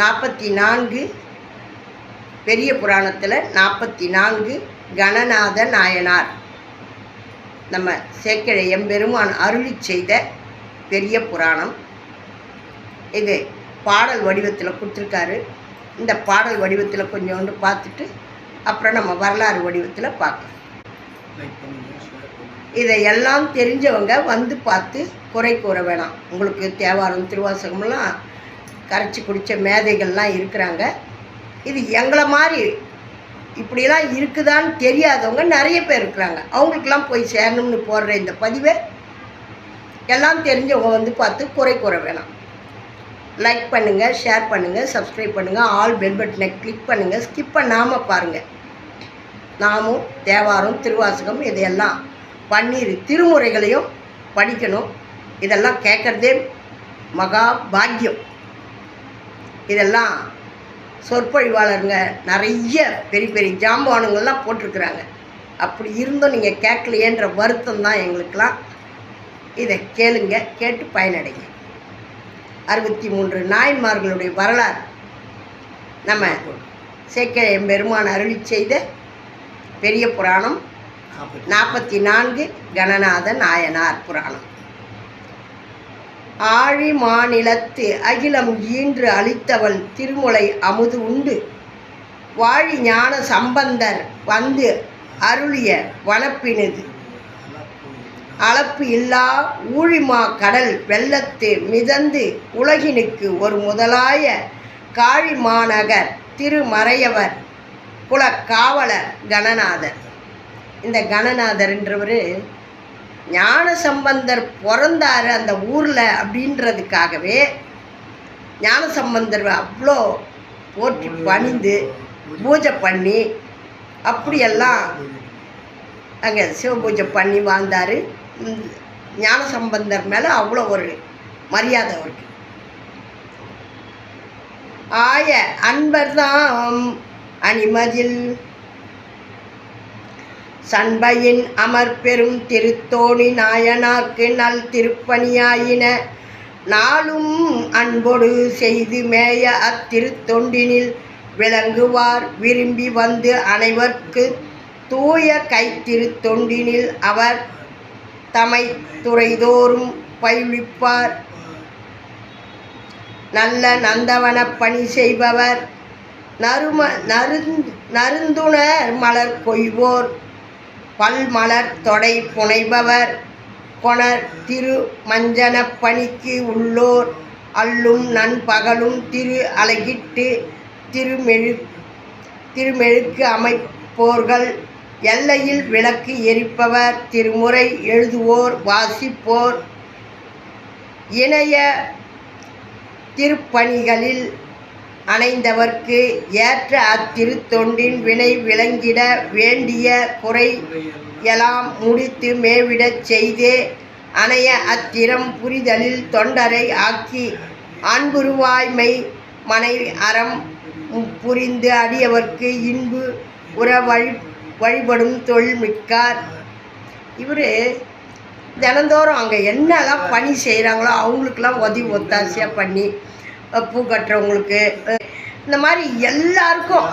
நாற்பத்தி நான்கு பெரிய புராணத்தில் நாற்பத்தி நான்கு கணநாத நாயனார். நம்ம சேக்கிழ எம்பெருமான் அருளி செய்த பெரிய புராணம். இது பாடல் வடிவத்தில் கொடுத்துருக்காரு. இந்த பாடல் வடிவத்தில் கொஞ்சோண்டு பார்த்துட்டு அப்புறம் நம்ம வரலாறு வடிவத்தில் பார்க்கலாம் இதையெல்லாம் தெரிஞ்சவங்க வந்து பார்த்து குறை கூற வேணாம். உங்களுக்கு தேவாரம் திருவாசகம்லாம் கரைச்சி குடித்த மேதைகள்லாம் இருக்கிறாங்க. இது எங்களை மாதிரி இப்படிலாம் இருக்குதான்னு தெரியாதவங்க நிறைய பேர் இருக்கிறாங்க. அவங்களுக்கெல்லாம் போய் சேரணும்னு போடுற இந்த பதிவை எல்லாம் தெரிஞ்சவங்க வந்து பார்த்து குறை கூற வேணாம். லைக் பண்ணுங்கள் ஷேர் பண்ணுங்கள் சப்ஸ்கிரைப் பண்ணுங்கள் ஆல் பெல் பட்டனை கிளிக் பண்ணுங்கள் ஸ்கிப் பண்ணாமல் பாருங்கள் நாமும் தேவாரம் திருவாசகம் இதையெல்லாம் பன்னீர் திருமுறைகளையும் படிக்கணும். இதெல்லாம் கேட்குறதே மகா பாக்கியம். இதெல்லாம் சொற்பொழிவாளருங்க. நிறைய பெரிய பெரிய ஜாம்பவானுங்கள்லாம் போட்டிருக்கிறாங்க. அப்படி இருந்தும் நீங்கள் கேட்கலையேன்ற வருத்தம் தான் எங்களுக்கெல்லாம். இதை கேளுங்க கேட்டு பயனடைங்க. அறுபத்தி மூன்று நாயன்மார்களுடைய வரலாறு. நம்ம சேக்கிர எம்பெருமான் அருளி செய்த பெரிய புராணம். நாற்பத்தி நான்கு கணநாத நாயனார் புராணம். ஆழி மாநிலத்து அகிலம் ஈன்று அளித்தவள் திருமுலை அமுது உண்டு. வாழி ஞான சம்பந்தர் வந்து அருளிய வனப்பினது அளப்பு இல்லா ஊழிமா கடல் வெள்ளத்து மிதந்து உலகினுக்கு ஒரு முதலாய காழி மாநகர் திருமறையவர் குலக்காவலர் கணநாதர். இந்த கணநாதர்ன்றவர் ஞான சம்பந்தர் பிறந்தார் அந்த ஊரில் அப்படின்றதுக்காகவே ஞான சம்பந்தர் அவ்வளோ போற்றி பணிந்து பூஜை பண்ணி அப்படியெல்லாம் அங்கே சிவபூஜை பண்ணி வாழ்ந்தார். ஞான சம்பந்தர் மேலே அவ்வளோ ஒரு மரியாதை அவருக்கு. ஆய அன்பர்தாம் அணிமதில் சண்பையின் அமர்பெரும் திருத்தோணி நாயனார்க்கு நல் திருப்பணியாயின. நாளும் அன்பொடு செய்து மேய அத்திருத்தொண்டினில் விளங்குவார் விரும்பி வந்து அனைவர்க்கு தூய கைத்திருத்தொண்டினில் அவர் தமை துறைதோறும் பயிலிப்பார் நல்ல நந்தவன பணி செய்பவர் நறும நருந் நருந்துணர் மலர் கொய்வோர். பல்மலர் தொடை புனைபவர் கொணர் திரு மஞ்சன பணிக்கு உள்ளோர் அல்லும் நண்பகலும் திரு அழகிட்டு திருமெழு திருமெழுக்கு அமைப்போர்கள் எல்லையில் விளக்கு எரிப்பவர் திருமுறை எழுதுவோர் வாசிப்போர் இணைய திருப்பணிகளில் அணைந்தவர்க்கு ஏற்ற அத்திருத்தொண்டின் வினை விளங்கிட வேண்டிய குறை எல்லாம் முடித்து மேவிடச் செய்தே அணைய அத்திரம் புரிதலில் தொண்டரை ஆக்கி அன்புருவாய்மை மனை அறம் புரிந்து அடியவர்க்கு இன்பு உற வழி வழிபடும் தொழில் மிக்கார். இவர் தினந்தோறும் அங்கே என்னெல்லாம் பணி செய்கிறாங்களோ அவங்களுக்கெல்லாம் உதவி ஒத்தாசையாக பண்ணி பூ கட்டுறவங்களுக்கு இந்த மாதிரி எல்லாருக்கும்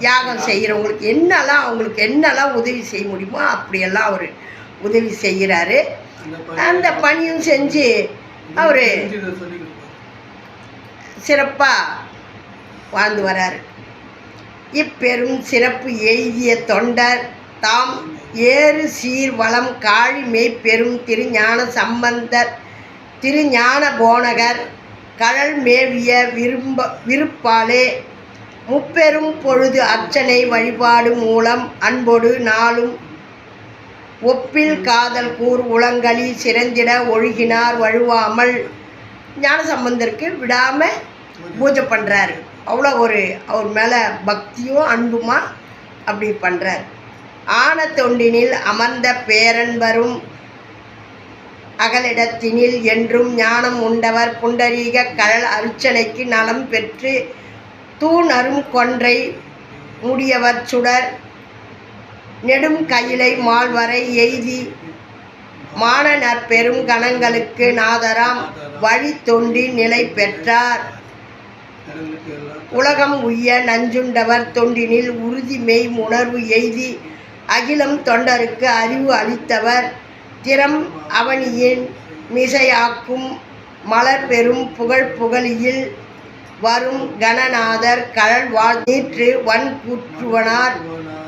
யாகம் செய்கிறவங்களுக்கு என்னெல்லாம் அவங்களுக்கு என்னெல்லாம் உதவி செய்ய முடியுமோ அப்படியெல்லாம் அவர் உதவி செய்கிறாரு அந்த பணியும் செஞ்சு அவர் சிறப்பாக வாழ்ந்து வராரு. இப்பெரும் சிறப்பு எய்திய தொண்டர் தாம் ஏறு சீர் வளம் காழி மெய்ப்பெரும் திருஞான சம்பந்தர் திருஞான போனகர் கழல் மேவிய விரும்ப விருப்பாலே முப்பெரும் பொழுது அர்ச்சனை வழிபாடு மூலம் அன்பொடு நாளும் ஒப்பில் காதல் கூர் உளங்களி சிறந்திட ஒழுகினார் வழுவாமல் ஞானசம்பந்தருக்கு விடாமல் பூஜை பண்ணுறாரு அவ்வளோ ஒரு அவர் மேலே பக்தியும் அன்புமா அப்படி பண்ணுறார் ஆன தொண்டினில் அமர்ந்த பேரன் வரும் அகலிடத்தினில் என்றும் ஞானம் உண்டவர் புண்டரீக கழல் அர்ச்சனைக்கு நலம் பெற்று தூண் அரும் கொன்றை முடியவர் சுடர் நெடும் கையிலை மால்வரை எய்தி மானனர் பெரும் கணங்களுக்கு நாதராம் வழி தொண்டி நிலை பெற்றார். உலகம் உய்ய நஞ்சுண்டவர் தொண்டினில் உறுதி மெய் உணர்வு எய்தி அகிலம் தொண்டருக்கு அறிவு அளித்தவர். திறம் அவனியின் மிசையாக்கும் மலர் பெரும் புகழ் புகழியில் வரும் கணநாதர் கழல் வாழ் நீற்று வன் கூற்றுவனார்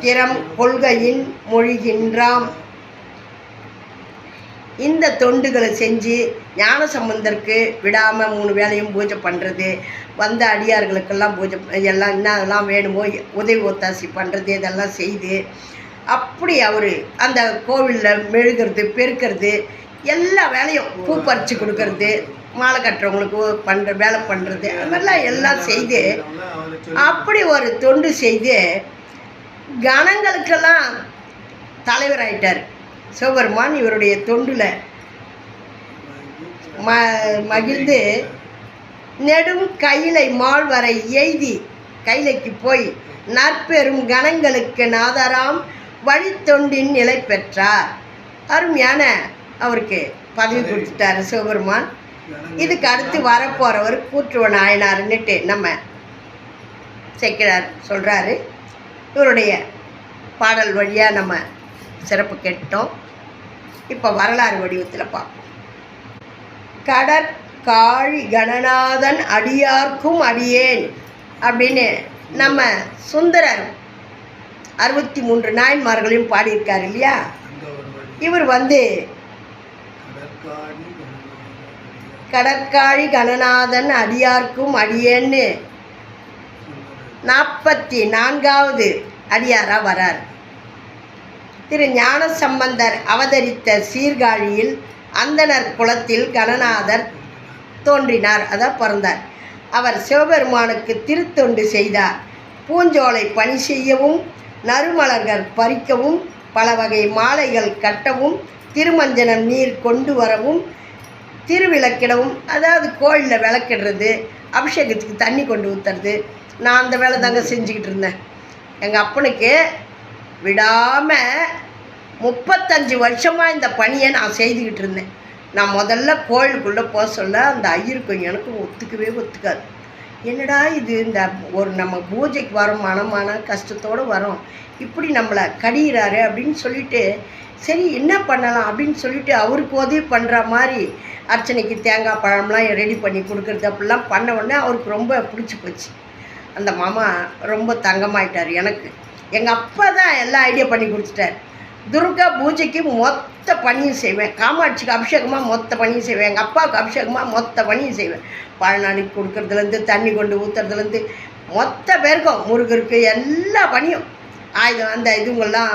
திறம் கொள்கையின் மொழிகின்றாம். இந்த தொண்டுகளை செஞ்சு ஞான சம்பந்தருக்கு விடாமல் மூணு வேளையும் பூஜை பண்ணுறது வந்த அடியார்களுக்கெல்லாம் பூஜை எல்லாம் என்ன அதெல்லாம் வேணுமோ உதவி ஒத்தாசி பண்ணுறது இதெல்லாம் செய்து அப்படி அவர் அந்த கோவிலில் மெழுகிறது பெருக்கிறது எல்லா வேலையும் பூ பறித்து கொடுக்கறது மாலை கட்டுறவங்களுக்கு பண்ணுற வேலை பண்ணுறது அது மாதிரிலாம் எல்லாம் செய்து அப்படி ஒரு தொண்டு செய்து கணங்களுக்கெல்லாம் தலைவராயிட்டார். சிவபெருமான் இவருடைய தொண்டில் ம மகிழ்ந்து நெடும் கையிலை மால்வரை எய்தி கைலைக்கு போய் நற்பெரும் கணங்களுக்கு நாதாராம் வழித்தொண்டின் நிலை பெற்றார். அருமையான அவருக்கு பதவி கொடுத்துட்டாரு சிவபெருமான். இதுக்கு அடுத்து வரப்போகிறவர் கூற்றுவ நாயனாருன்னுட்டு நம்ம சேர்க்கிறார் சொல்கிறாரு இவருடைய பாடல் வழியாக நம்ம சிறப்பு கேட்டோம். இப்போ வரலாறு வடிவத்தில் பார்ப்போம். கடற்காழி கணநாதன் அடியார்க்கும் அடியேன் அப்படின்னு நம்ம சுந்தரர் அறுபத்தி மூன்று நாயன்மார்களையும் பாடியிருக்கார் இல்லையா? இவர் வந்து கடற்காழி கணநாதன் அடியார்க்கும் அடியேன்னு நாற்பத்தி நான்காவது அடியாராக வரார். திரு ஞான சம்பந்தர் அவதரித்த சீர்காழியில் அந்தணர் குலத்தில் கணநாதர் தோன்றினார் அதான் பிறந்தார். அவர் சிவபெருமானுக்கு திருத்தொண்டு செய்தார். பூஞ்சோலை பணி செய்யவும் நறுமலர்கள் பறிக்கவும் பல வகை மாலைகள் கட்டவும் திருமஞ்சனம் நீர் கொண்டு வரவும் திருவிளக்கிடவும் அதாவது கோயிலில் விளக்கிடுறது அபிஷேகத்துக்கு தண்ணி கொண்டு ஊற்றுறது நான் அந்த வேலை தாங்க செஞ்சுக்கிட்டு இருந்தேன். எங்கள் அப்பனுக்கு விடாமல் முப்பத்தஞ்சு வருஷமாக இந்த பணியை நான் செய்துக்கிட்டு இருந்தேன். நான் முதல்ல கோயிலுக்குள்ளே போக சொல்ல அந்த ஐயருக்கும் எனக்கும் ஒத்துக்கவே ஒத்துக்காது. என்னடா இது? இந்த ஒரு நம்ம பூஜைக்கு வரோம் மனமான கஷ்டத்தோடு வரோம். இப்படி நம்மளை கடிகிறாரு அப்படின்னு சொல்லிட்டு சரி என்ன பண்ணலாம் அப்படின்னு சொல்லிட்டு அவருக்கு உதவி பண்ணுற மாதிரி அர்ச்சனைக்கு தேங்காய் பழம்லாம் ரெடி பண்ணி கொடுக்குறது அப்படிலாம் பண்ண உடனே அவருக்கு ரொம்ப பிடிச்சி போச்சு. அந்த மாமா ரொம்ப தங்கமாயிட்டார் எனக்கு. எங்கள் அப்பா தான் எல்லாம் ஐடியா பண்ணி கொடுத்துட்டார். துர்கா பூஜைக்கு மொத்த பணியும் செய்வேன். காமாட்சிக்கு அபிஷேகமாக மொத்த பணியும் செய்வேன். எங்கள் அப்பாவுக்கு அபிஷேகமாக மொத்த பணியும் செய்வேன். பழநாளைக்கு கொடுக்கறதுலேருந்து தண்ணி கொண்டு ஊற்றுறதுலேருந்து மொத்த பேருக்கும் முருகருக்கு எல்லா பணியும். ஆயுதம் அந்த இதுங்கெல்லாம்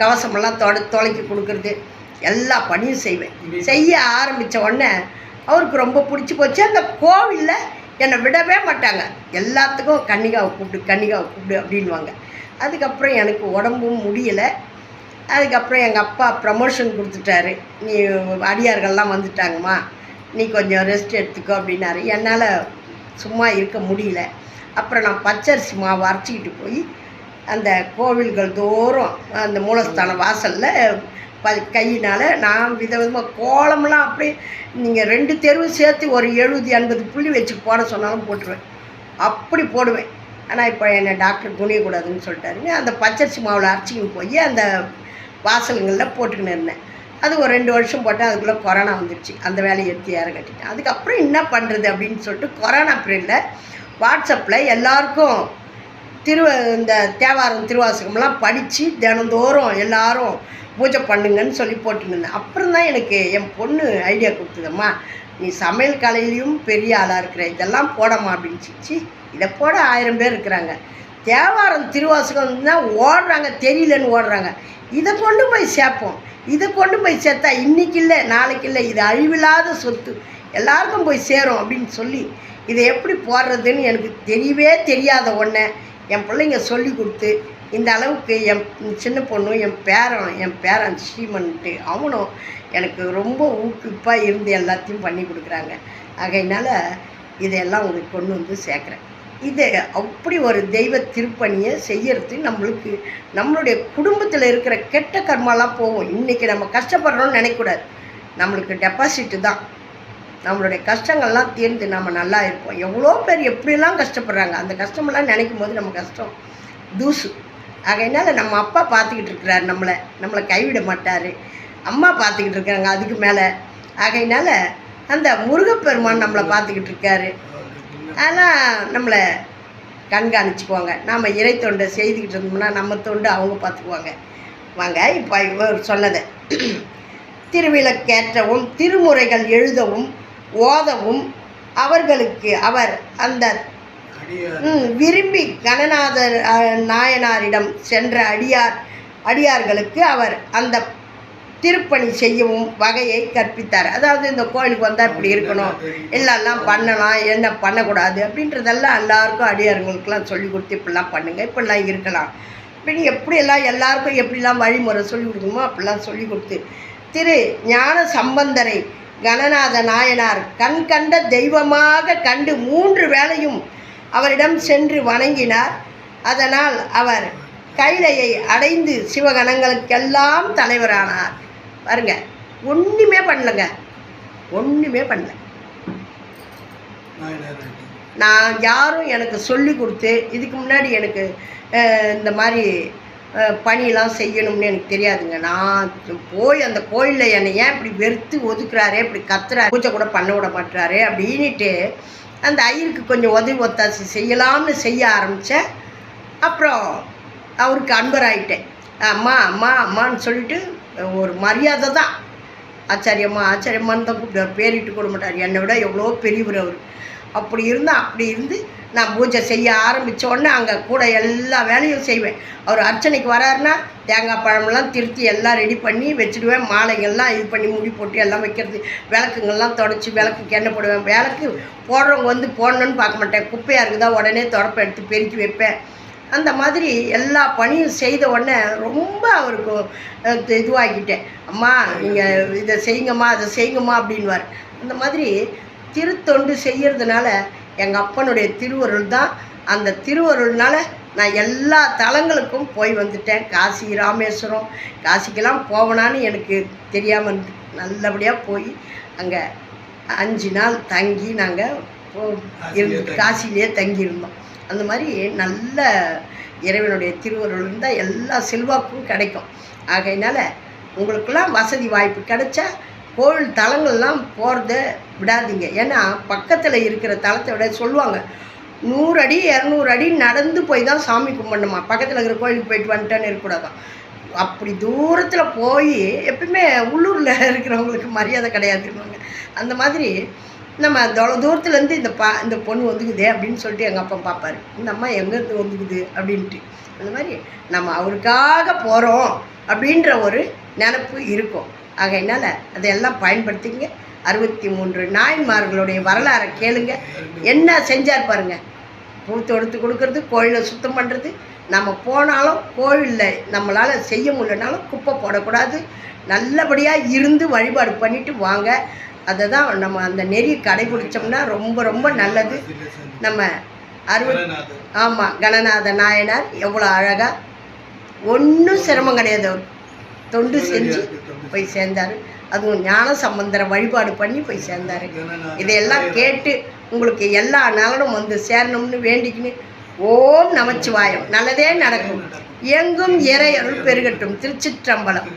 கவசமெல்லாம் தொட தொலைக்கி கொடுக்கறது எல்லா பணியும் செய்வேன். செய்ய ஆரம்பித்த உடனே அவருக்கு ரொம்ப பிடிச்சி போச்சு. அந்த கோவிலில் என்னை விடவே மாட்டாங்க. எல்லாத்துக்கும் கன்னிகாவை கூப்பிடு கன்னிகாவை கூப்பிடு அப்படின்வாங்க அதுக்கப்புறம் எனக்கு உடம்பும் முடியலை. அதுக்கப்புறம் எங்கள் அப்பா ப்ரமோஷன் கொடுத்துட்டாரு. நீ அடியார்கள்லாம் வந்துட்டாங்கம்மா. நீ கொஞ்சம் ரெஸ்ட் எடுத்துக்கோ அப்படின்னாரு. என்னால் சும்மா இருக்க முடியல. அப்புறம் நான் பச்சரிசி மாவு அரைச்சிக்கிட்டு போய் அந்த கோவில்கள் தோறும் அந்த மூலஸ்தான வாசலில் ப கையினால் நான் விதவிதமாக கோலம்லாம் அப்படியே நீங்கள் ரெண்டு தெருவும் சேர்த்து ஒரு எழுபது எண்பது புள்ளி வச்சு போட சொன்னாலும் போட்டுருவேன். அப்படி போடுவேன். ஆனால் இப்போ என்னை டாக்டர் குனியக்கூடாதுன்னு சொல்லிட்டாருங்க. அந்த பச்சரிசி மாவில் அரைச்சிக்கின்னு போய் அந்த வாசலுங்களில் போட்டுக்கின்னு இருந்தேன். அது ஒரு ரெண்டு வருஷம் போட்டால் அதுக்குள்ளே கொரோனா வந்துடுச்சு அந்த வேலையை எடுத்து ஏற கட்டிட்டேன் அதுக்கப்புறம் என்ன பண்ணுறது அப்படின்னு சொல்லிட்டு கொரோனா பீரியடில் வாட்ஸ்அப்பில் எல்லாருக்கும் திரு இந்த தேவாரம் திருவாசகம்லாம் படித்து தினந்தோறும் எல்லாரும் பூஜை பண்ணுங்கன்னு சொல்லி போட்டுருந்தேன் அப்புறம் தான் எனக்கு என் பொண்ணு ஐடியா கொடுத்ததம்மா நீ சமையல் கலையிலையும் பெரிய ஆளாக இருக்கிற இதெல்லாம் போடமா அப்படின்னு சிச்சி இதை போட ஆயிரம் பேர் இருக்கிறாங்க. தேவாரம் திருவாசகம் தான் ஓடுறாங்க தெரியலன்னு ஓடுறாங்க. இதை கொண்டு போய் சேர்ப்போம். இதை கொண்டு போய் சேர்த்தா இன்னைக்கு இல்லை நாளைக்கு இல்லை இது அழிவில்லாத சொத்து. எல்லாருக்கும் போய் சேரும் அப்படின்னு சொல்லி இதை எப்படி போடுறதுன்னு எனக்கு தெரியவே தெரியாத ஒன்றை என் பிள்ளைங்க சொல்லி கொடுத்து இந்த அளவுக்கு என் சின்ன பொண்ணு என் பேரன் என் பேரன் ஸ்ரீமன்ட்டு அவனும் எனக்கு ரொம்ப ஊக்குவிப்பாக இருந்து எல்லாத்தையும் பண்ணி கொடுக்குறாங்க. ஆகையினால இதையெல்லாம் உங்களுக்கு கொண்டு வந்து சேர்க்குறேன். இது அப்படி ஒரு தெய்வ திருப்பணியை செய்யறது நம்மளுக்கு நம்மளுடைய குடும்பத்தில் இருக்கிற கெட்ட கர்மாலாம் போகும். இன்றைக்கி நம்ம கஷ்டப்படுறோம்னு நினைக்கக்கூடாது. நம்மளுக்கு டெபாசிட்டு தான். நம்மளுடைய கஷ்டங்கள்லாம் தீர்ந்து நம்ம நல்லா இருப்போம். எவ்வளோ பேர் எப்படிலாம் கஷ்டப்படுறாங்க? அந்த கஷ்டமெல்லாம் நினைக்கும் போது நம்ம கஷ்டம் தூசு. ஆகையினால நம்ம அப்பா பார்த்துக்கிட்டு இருக்கிறாரு நம்மளை. நம்மளை கைவிட மாட்டார். அம்மா பார்த்துக்கிட்டு இருக்கிறாங்க அதுக்கு மேலே. ஆகையினால அந்த முருகப்பெருமான் நம்மளை பார்த்துக்கிட்டு இருக்காரு. ஆனால் நம்மளை கண்காணிச்சுக்குவாங்க. நாம் இறை தொண்டை செய்துக்கிட்டு இருந்தோம்னா நம்ம தொண்டு அவங்க பார்த்துக்குவாங்க. வாங்க இப்போ இவர் சொன்னதை. திருவிளக்கேற்றவும் திருமுறைகள் எழுதவும் ஓதவும் அவர்களுக்கு அவர் அந்த விரும்பி கணநாதர் நாயனாரிடம் சென்ற அடியார் அடியார்களுக்கு அவர் அந்த திருப்பணி செய்யவும் வகையை கற்பித்தார். அதாவது இந்த கோயிலுக்கு வந்தால் இப்படி இருக்கணும். எல்லாம் பண்ணலாம் என்ன பண்ணக்கூடாது அப்படின்றதெல்லாம் எல்லாருக்கும் அடியார்களுக்கெல்லாம் சொல்லி கொடுத்து இப்படிலாம் பண்ணுங்கள் இப்படிலாம் இருக்கலாம். இப்படி எப்படியெல்லாம் எல்லாருக்கும் எப்படிலாம் வழிமுறை சொல்லி கொடுக்கணுமோ அப்படிலாம் சொல்லி கொடுத்து திரு ஞான சம்பந்தரை கணநாத நாயனார் கண் கண்ட தெய்வமாக கண்டு மூன்று வேளையும் அவரிடம் சென்று வணங்கினார். அதனால் அவர் கைலையை அடைந்து சிவகணங்களுக்கெல்லாம் தலைவரானார். பாருங்க. ஒன்றுமே பண்ணலங்க. ஒன்றுமே பண்ணல. நான் யாரும் எனக்கு சொல்லி கொடுத்து இதுக்கு முன்னாடி எனக்கு இந்த மாதிரி பணியெல்லாம் செய்யணும்னு எனக்கு தெரியாதுங்க. நான் போய் அந்த கோயிலில் என்னை ஏன் இப்படி வெறுத்து ஒதுக்குறாரு இப்படி கத்துறாரு பூஜை கூட பண்ண விட மாட்டுறாரு அப்படின்ட்டு அந்த ஐயருக்கு கொஞ்சம் உதவி ஒத்தாசி செய்யலாம்னு செய்ய ஆரம்பித்தேன் அப்புறம் அவருக்கு அன்பராயிட்டேன். அம்மா அம்மா அம்மான்னு சொல்லிட்டு ஒரு மரியாதை தான். ஆச்சாரியம்மா ஆச்சாரியம்மான்னு தான் கூப்பிடுவார். பேரிட்டு கூட மாட்டார். என்னை விட எவ்வளோ பெரியவர் அவர். அப்படி இருந்தால் அப்படி இருந்து நான் பூஜை செய்ய ஆரம்பித்த உடனே அங்கே கூட எல்லா வேலையும் செய்வேன். அவர் அர்ச்சனைக்கு வராருன்னா தேங்காய் பழமெல்லாம் திருத்தி எல்லாம் ரெடி பண்ணி வச்சுடுவேன். மாலைகள்லாம் இது பண்ணி முடி போட்டு எல்லாம் வைக்கிறது. விளக்குங்கள்லாம் தொடச்சி விளக்குக்கு எண்ணெய் போடுவேன். விளக்கு போடுறவங்க வந்து போடணுன்னு பார்க்க மாட்டேன். குப்பையாக இருக்குதா உடனே தொடப்பை எடுத்து பெருக்கி வைப்பேன். அந்த மாதிரி எல்லா பணியும் செய்த உடனே ரொம்ப அவருக்கு இதுவாகிட்டேன். அம்மா நீங்கள் இதை செய்யுங்கம்மா அதை செய்யுங்கம்மா அப்படின்வார் அந்த மாதிரி திருத்தொண்டு செய்யறதுனால எங்கள் அப்பனுடைய திருவருள் தான். அந்த திருவருள்னால நான் எல்லா தலங்களுக்கும் போய் வந்துட்டேன். காசி ராமேஸ்வரம் காசிக்கெல்லாம் போவனான்னு எனக்கு தெரியாமல் இருந்து நல்லபடியாக போய் அங்கே அஞ்சு நாள் தங்கி நாங்கள் காசிலேயே தங்கியிருந்தோம். அந்த மாதிரி நல்ல இறைவனுடைய திருவருள் இருந்தால் எல்லா செல்வாக்கும் கிடைக்கும். ஆகையினால உங்களுக்கெல்லாம் வசதி வாய்ப்பு கிடைச்சா கோவில் தலங்கள்லாம் போகிறத விடாதீங்க. ஏன்னா பக்கத்தில் இருக்கிற தலத்தை விட சொல்லுவாங்க நூறு அடி இரநூறு அடி நடந்து போய் தான் சாமி கும்பிடணுமா? பக்கத்தில் இருக்கிற கோயிலுக்கு போயிட்டு வந்துட்டேன்னு இருக்கக்கூடாதான். அப்படி தூரத்தில் போய் எப்பயுமே உள்ளூரில் இருக்கிறவங்களுக்கு மரியாதை கிடையாதுன்னுவாங்க அந்த மாதிரி நம்ம தொலை தூரத்துலேருந்து இந்த பா இந்த பொண்ணு வந்துக்குதே அப்படின்னு சொல்லிட்டு எங்கள் அப்பா பார்ப்பாரு இந்த அம்மா எங்கேருந்து வந்துக்குது அப்படின்ட்டு. அந்த மாதிரி நம்ம அவருக்காக போகிறோம் அப்படின்ற ஒரு நினப்பு இருக்கும். ஆகையினால அதையெல்லாம் பயன்படுத்திங்க. அறுபத்தி மூன்று நாயன்மார்களுடைய வரலாறை கேளுங்க. என்ன செஞ்சார் பாருங்க. பூ தொடுத்து கொடுக்கறது கோயிலை சுத்தம் பண்ணுறது நம்ம போனாலும் கோவிலில் நம்மளால் செய்ய முடியலனாலும் குப்பை போடக்கூடாது. நல்லபடியாக இருந்து வழிபாடு பண்ணிவிட்டு வாங்க. அதை தான் நம்ம அந்த நெறியை கடைபிடிச்சோம்னா ரொம்ப ரொம்ப நல்லது. நம்ம அருள் ஆமாம் கணநாத நாயனார் எவ்வளோ அழகாக ஒன்றும் சிரமம் கிடையாது. அவர் தொண்டு செஞ்சு போய் சேர்ந்தார். அதுவும் ஞான சம்பந்தர வழிபாடு பண்ணி போய் சேர்ந்தார். இதையெல்லாம் கேட்டு உங்களுக்கு எல்லா நலனும் வந்து சேரணும்னு வேண்டிக்கின்னு ஓம் நமச்சிவாயம். நல்லதே நடக்கும். எங்கும் இறை அருள் பெருகட்டும். திருச்சிற்றம்பலம்.